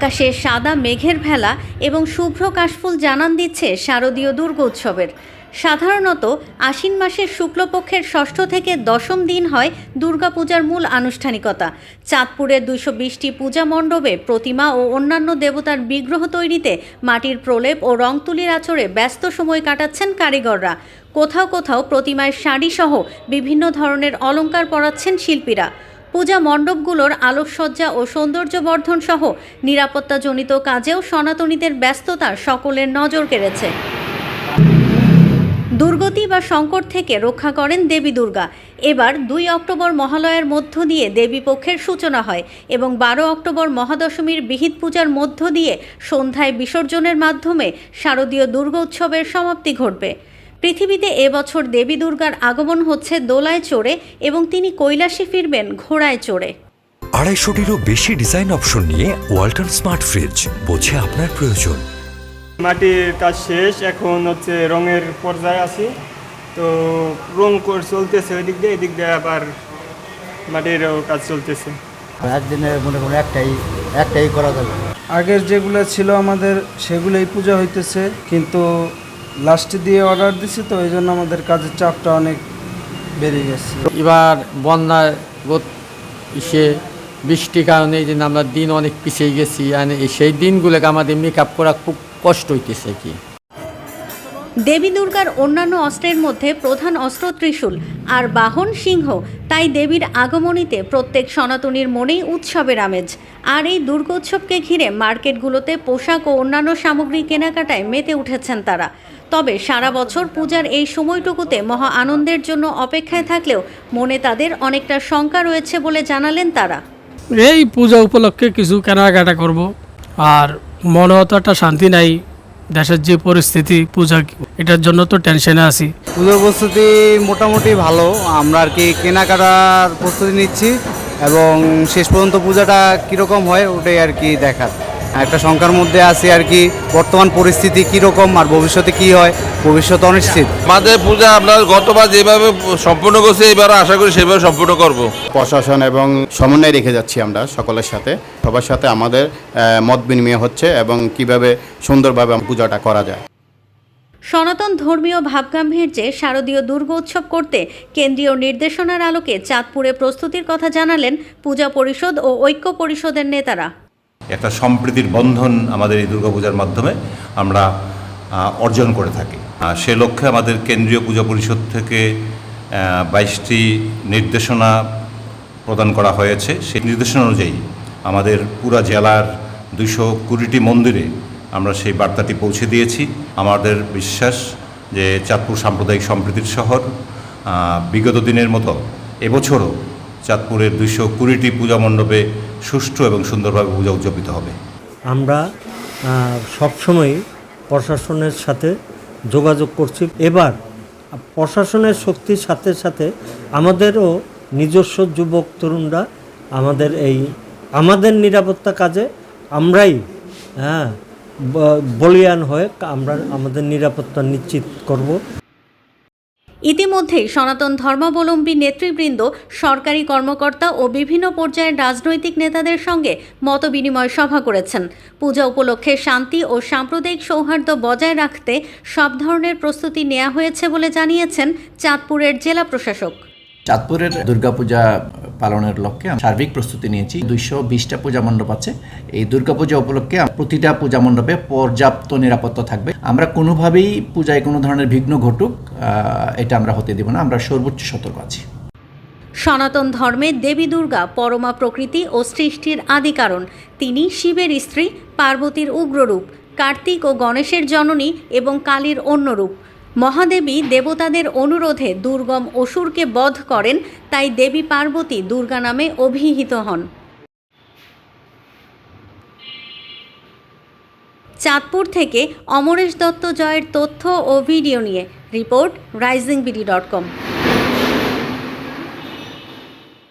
আকাশে সাদা মেঘের ভেলা এবং শুভ্র কাশফুল জানান দিচ্ছে শারদীয় দুর্গোৎসবের। সাধারণত আশ্বিন মাসের শুক্লপক্ষের ষষ্ঠ থেকে দশম দিন হয় দুর্গাপূজার মূল আনুষ্ঠানিকতা। চাঁদপুরের দুইশো বিশটি পূজা মণ্ডপে প্রতিমা ও অন্যান্য দেবতার বিগ্রহ তৈরিতে মাটির প্রলেপ ও রং তুলির আচরে ব্যস্ত সময় কাটাচ্ছেন কারিগররা। কোথাও কোথাও প্রতিমায় শাড়িসহ বিভিন্ন ধরনের অলংকার পরাচ্ছেন শিল্পীরা। পূজা মণ্ডপগুলোর আলোকসজ্জা ও সৌন্দর্যবর্ধন সহ নিরাপত্তাজনিত কাজেও সনাতনীদের ব্যস্ততা সকলের নজর কেড়েছে। দুর্গতি বা সংকট থেকে রক্ষা করেন দেবী দুর্গা। এবার দুই অক্টোবর মহালয়ার মধ্য দিয়ে দেবী পক্ষের সূচনা হয় এবং বারো অক্টোবর মহাদশমীর বিহিত পূজার মধ্য দিয়ে সন্ধ্যায় বিসর্জনের মাধ্যমে শারদীয় দুর্গোৎসবের সমাপ্তি ঘটবে। পৃথিবীতে এবছর দেবী দুর্গার আগমন হচ্ছে দোলায় চড়ে এবং তিনি কৈলাসে ফিরবেন ঘোড়ায় চড়ে। আড়াইশোটিরও বেশি ডিজাইন অপশন নিয়ে ওয়ালটন স্মার্ট ফ্রিজ বোঝে আপনার প্রয়োজন। মাটির কাজ শেষ এখন হচ্ছে রঙের পর্যায়ে আছি। তো রং কর- চলতেছে ওই দিক দিয়ে এদিক দিয়ে আবার মাটির কাজ চলতেছে। একদিনে মনে করুন একটাই একটাই করা যাবে। আগের যেগুলো ছিল আমাদের সেগুলোই পূজা হইতেছে কিন্তু লাস্টে দিয়ে অর্ডার দিছি তো এই জন্য আমাদের কাজের চাপটা অনেক বেড়ে গেছে। এবার বন্যার গত- ইসে বৃষ্টির কারণে এই জন্য আমরা দিন অনেক পিছিয়ে গেছি আর সেই দিনগুলোকে আমাদের মেকআপ করা খুব কষ্ট হইতেছে কি। দেবী দুর্গার অন্যান্য অস্ত্রের মধ্যে প্রধান অস্ত্র ত্রিশূল আর বাহন সিংহ তাই দেবীর আগমনীতে প্রত্যেক সনাতনীর মনেই উৎসবের আমেজ। আর এই দুর্গোৎসবকে ঘিরে মার্কেটগুলোতে পোশাক ও অন্যান্য সামগ্রী কেনাকাটায় মেতে উঠেছেন তারা। তবে সারা বছর পূজার এই সময়টুকুতে মহা আনন্দের জন্য অপেক্ষায় থাকলেও মনে তাদের অনেকটা শঙ্কা রয়েছে বলে জানালেন তারা। এই পূজা উপলক্ষে কিছু কেনাকাটা করব আর মনে তো একটা শান্তি নাই দেশের যে পরিস্থিতি পূজা এটার জন্য তো টেনশনে আছি। পুজোর প্রস্তুতি মোটামুটি ভালো আমরা আর কি কেনাকাটার প্রস্তুতি নিচ্ছি এবং শেষ পর্যন্ত পূজাটা কীরকম হয় ওটাই আর কি দেখার। একটা শঙ্কার মধ্যে আছি আর কি বর্তমান পরিস্থিতি কীরকম আর ভবিষ্যতে কি হয় ভবিষ্যৎ অনিশ্চিত। আমাদের পূজা আমরা গতবার যেভাবে সম্পূর্ণ করছি এবারও আশা করি সেভাবে সম্পূর্ণ করব। প্রশাসন এবং সমন্বয় রেখে যাচ্ছি আমরা সকলের সাথে। সবার সাথে আমাদের মত বিনিময় হচ্ছে এবং কীভাবে সুন্দরভাবে পূজাটা করা যায়। সনাতন ধর্মীয় ভাবগাম্ভীর্যে শারদীয় দুর্গোৎসব করতে কেন্দ্রীয় নির্দেশনার আলোকে চাঁদপুরে প্রস্তুতির কথা জানালেন পূজা পরিষদ ও ঐক্য পরিষদের নেতারা। একটা সম্প্রীতির বন্ধন আমাদের এই দুর্গাপূজার মাধ্যমে আমরা অর্জন করে থাকি। সে লক্ষ্যে আমাদের কেন্দ্রীয় পূজা পরিষদ থেকে বাইশটি নির্দেশনা প্রদান করা হয়েছে। সেই নির্দেশনা অনুযায়ী আমাদের পুরা জেলার দুশো কুড়িটি মন্দিরে আমরা সেই বার্তাটি পৌঁছে দিয়েছি। আমাদের বিশ্বাস যে চাঁদপুর সাম্প্রদায়িক সম্প্রীতির শহর বিগত দিনের মতো এবছরও চাঁদপুরের দুশো কুড়িটি পূজা মণ্ডপে সুষ্ঠু এবং সুন্দরভাবে পূজা উদযাপিত হবে। আমরা সবসময় প্রশাসনের সাথে যোগাযোগ করছি। এবার প্রশাসনের শক্তির সাথে সাথে আমাদেরও নিজস্ব যুবক তরুণরা আমাদের এই, আমাদের নিরাপত্তা কাজে আমরাই হ্যাঁ বলিয়ান হয়ে আমরা আমাদের নিরাপত্তা নিশ্চিত করব। ইতিমধ্যেই সনাতন ধর্মাবলম্বী নেতৃবৃন্দ, সরকারি কর্মকর্তা ও বিভিন্ন পর্যায়ের রাজনৈতিক নেতাদের সঙ্গে মতবিনিময় সভা করেছেন। পূজা উপলক্ষে শান্তি ও সাম্প্রদায়িক সৌহার্দ্য বজায় রাখতে সব ধরনের প্রস্তুতি নেওয়া হয়েছে বলে জানিয়েছেন চাঁদপুরের জেলা প্রশাসক। চাঁদপুরের দুর্গাপূজা পালনের লক্ষ্যে সার্বিক প্রস্তুতি নিয়েছি। দুইশো বিশটা পূজা মণ্ডপ আছে। এই দুর্গাপূজা উপলক্ষে প্রতিটা পূজা মণ্ডপে পর্যাপ্ত নিরাপত্তা থাকবে। আমরা কোনোভাবেই পূজায় কোনো ধরনের বিঘ্ন ঘটুক এটা আমরা হতে দেব না। আমরা সর্বোচ্চ সতর্ক আছি। সনাতন ধর্মে দেবী দুর্গা পরমা প্রকৃতি ও সৃষ্টির আদি কারণ। তিনি শিবের স্ত্রী, পার্বতীর উগ্ররূপ, কার্তিক ও গণেশের জননী এবং কালীর অন্যরূপ। রূপ মহাদেবী দেবতাদের অনুরোধে দুর্গম অসুরকে বধ করেন, তাই দেবী পার্বতী দুর্গা নামে অভিহিত হন। চাঁদপুর থেকে অমরেশ দত্ত জয়ের তথ্য ও ভিডিও নিয়ে report rising BD dot com.